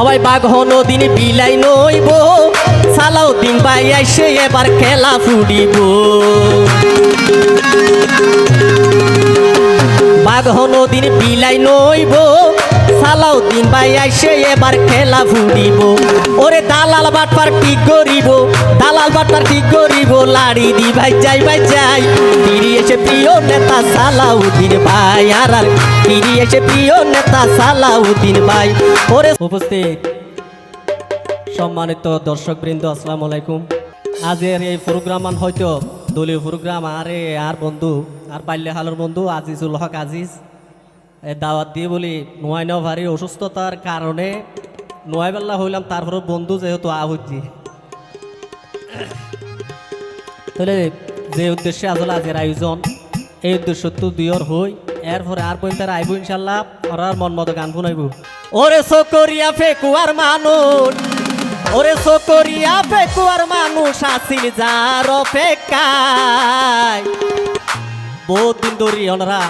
সবাই বাঘ দিন বিলাই নইব। সালাও দিন বাই আইসে এবার খেলা ফুডিব বাঘ দিন বিলাই নইব। সালাউদ্দিন ভাই এসে এবার খেলা ফুডিব। ওরে দালাল বাটপার ঠিক করিব? দালাল বাটপার ঠিক করিব? লাড়ি দি ভাই, যাই ভাই, যাই। ফিরি এসে প্রিয় নেতা সালাউদ্দিন ভাই, আর ফিরি এসে প্রিয় নেতা সালাউদ্দিন ভাই। ওরে উপস্থিত। সম্মানিত দর্শকবৃন্দ, আসসালামু আলাইকুম। আজের এই প্রোগ্রামান হয়তো দলীয় প্রোগ্রাম, আরে আর বন্ধু, আর বাল্যহালের বন্ধু আজিজুল হক আজিজ। দাওয়াত দিয়ে বলি, নোয়াই নেওয়া ভারী অসুস্থতার কারণে নোয়াইবেল্লা হইলাম তারপরে বন্ধু যেহেতু আহুজি তাহলে যে উদ্দেশ্যে আসলে আজের আয়োজন, এই উদ্দেশ্য তো দুইয়র হই, এরপরে আর পর্যন্ত আইব ইনশাল্লাহ ওরার মন মতো গান শুনাইব। ওরে সকরিয়া ফেকুয়ার মানুষ, ওরে সকরিয়া ফেকুয়ার মানুষ, আসিল যার অপেক্ষায়। বহুত দিন ধরি ওনারা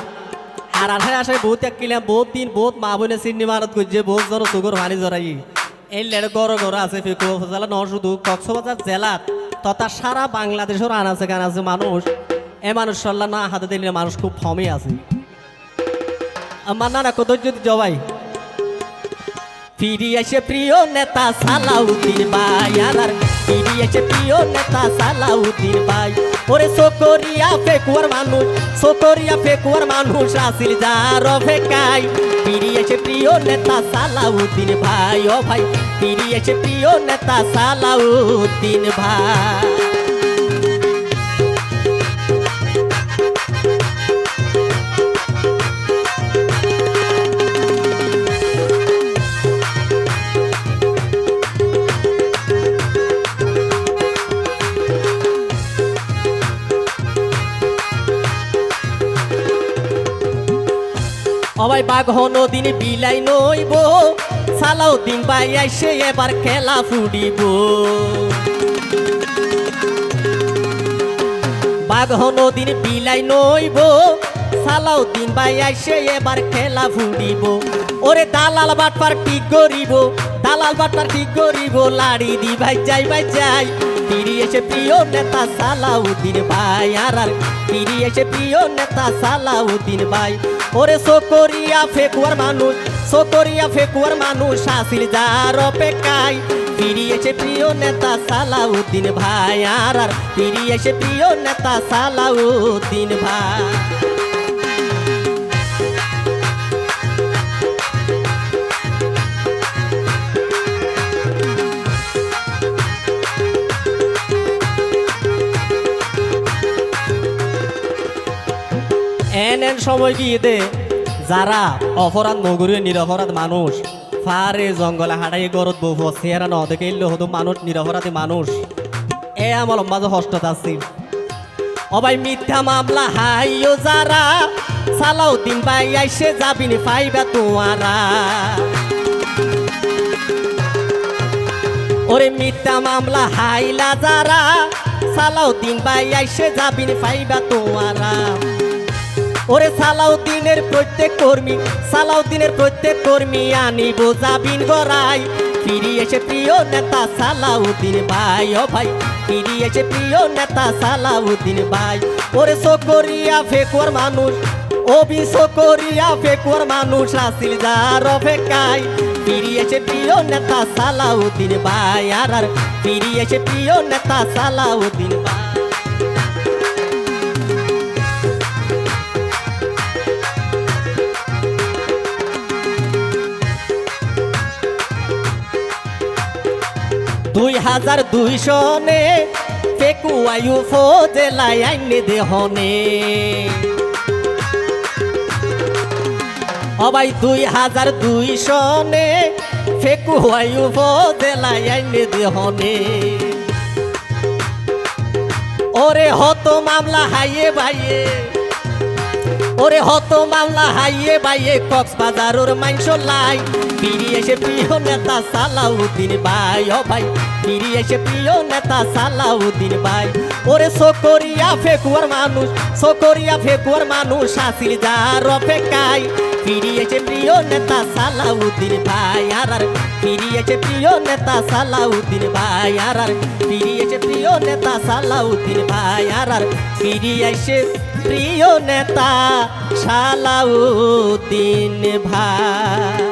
আর আশায় আসে বহুত এক এককিলাম বহুত দিন, বহুত মা বোনে চিন্নি মারত করছে বহুত জোর সুগর ভানি জড়াই এই লেড়ে গড় গড় আছে ফেকুয়া জেলা ন শুধু কক্সবাজার জেলাত, তথা সারা বাংলাদেশের আন আছে মানুষ এ মানুষ সল্লা না হাতে দিলে মানুষ খুব ফমে আছে। আমার না কত যদি জবাই। ফিরি এসে প্রিয় নেতা সালাউদ্দিন ভাই আর ফিরি এসে প্রিয় নেতা সালাউদ্দিন ভাই। ওরে সকরিয়া ফেকুয়ার মানুষ সকরিয়া ফেকুয়ার মানুষ, আসিল যার অপেক্ষায়। ফিরি এসে প্রিয় নেতা সালাউদ্দিন ভাই, ও ভাই ফিরি এসে প্রিয় নেতা সালাউদ্দিন ভাই। অবাই বাঘ দিন বিলাই নইব, সালাউদ্দিন ভাই এসে এবার খেলা ফুডিব বাঘ দিন বিলাই নইব, সালাউদ্দিন ভাই আইসে এবার খেলা ফুডিব ওরে দালাল বাটপার ঠিক করিব, দালাল বাটপার ঠিক করিব, লাড়ি দি ভাই, যাই ভাই, যাই। ফিরি এসে প্রিয় নেতা সালাউদ্দিন ভাই, আর আর ফিরি এসে প্রিয় নেতা সালাউদ্দিন ভাই। ওরে সকরিয়া ফেকুয়ার মানুষ সকরিয়া ফেকুয়ার মানুষ আসিল যার অপেক্ষায়। ফিরিয়েছে প্রিয় নেতা সালাউদ্দিন ভাই, আর আর ফিরি এসে প্রিয় নেতা সালাউদ্দিন ভাই। এন এন সময় কি দে যারা অপরাধ নগরীয় নিরপরাধ মানুষ ফারে জঙ্গলে হাঁটাই গরত বহু চেহারা ন ইল্লো হতো মানুষ নিরপরাধী মানুষ। এ আমার মাঝে হস্ত আছিল অবাই মিথ্যা মামলা, হাইও যারা সালাউদ্দিন ভাই আইসে যাবিনি পাইবা তোমারা ওরে মিথ্যা মামলা, হাইলা যারা সালাউদ্দিন ভাই আইসে যাবিনি পাইবা তোমারা ওরে সালাউদ্দিনের প্রত্যেক কর্মী, সালাউদ্দিনের প্রত্যেক কর্মী আনিব জাবিন গড়াই। ফিরি এসে প্রিয় নেতা সালাউদ্দিন ভাই, ও ভাই। ফিরি এসে প্রিয় নেতা সালাউদ্দিন ভাই। ওরে সকরিয়া ফেকুয়ার মানুষ অবি সকরিয়া ফেকুয়ার মানুষ, আসিল যার অপেক্ষায়। ফিরি এসে প্রিয় নেতা সালাউদ্দিন ভাই, আর আর। ফিরি প্রিয় নেতা সালাউদ্দিন ভাই। দুই হাজার দুই সনে পেকুয়ায়ু ফজেলায় আইনে দেহনে। অবাই দুই হাজার দুই সনে ফেকুয়ায়ু ফজেলায় আইনে দেহনে। ওরে হত মামলা হাইয়ে ভাইয়ে ওরে হত মামলা হাইয়ে বাইয়ে কক্সবাজারের মাংস লাই ফিরি এসে প্রিয় নেতা সালাউদ্দিন ভাই, ও ভাই, ফিরি এসে প্রিয় নেতা সালাউদ্দিন ভাই। ওরে সকরিয়া ফেকুয়ার মানুষ সকরিয়া ফেকুয়ার মানুষ আসিল যার অপেক্ষায়। ফিরি এসে প্রিয় নেতা সালাউদ্দিন ভাই, আর আর ফিরিয়েছে প্রিয় নেতা সালাউদ্দিন ভাই, আর আর ফিরিয়েছে প্রিয় নেতা সালাউদ্দিন ভাই, আর আর ফিরিয়েছে প্রিয় নেতা সালাউদ্দিন ভাই।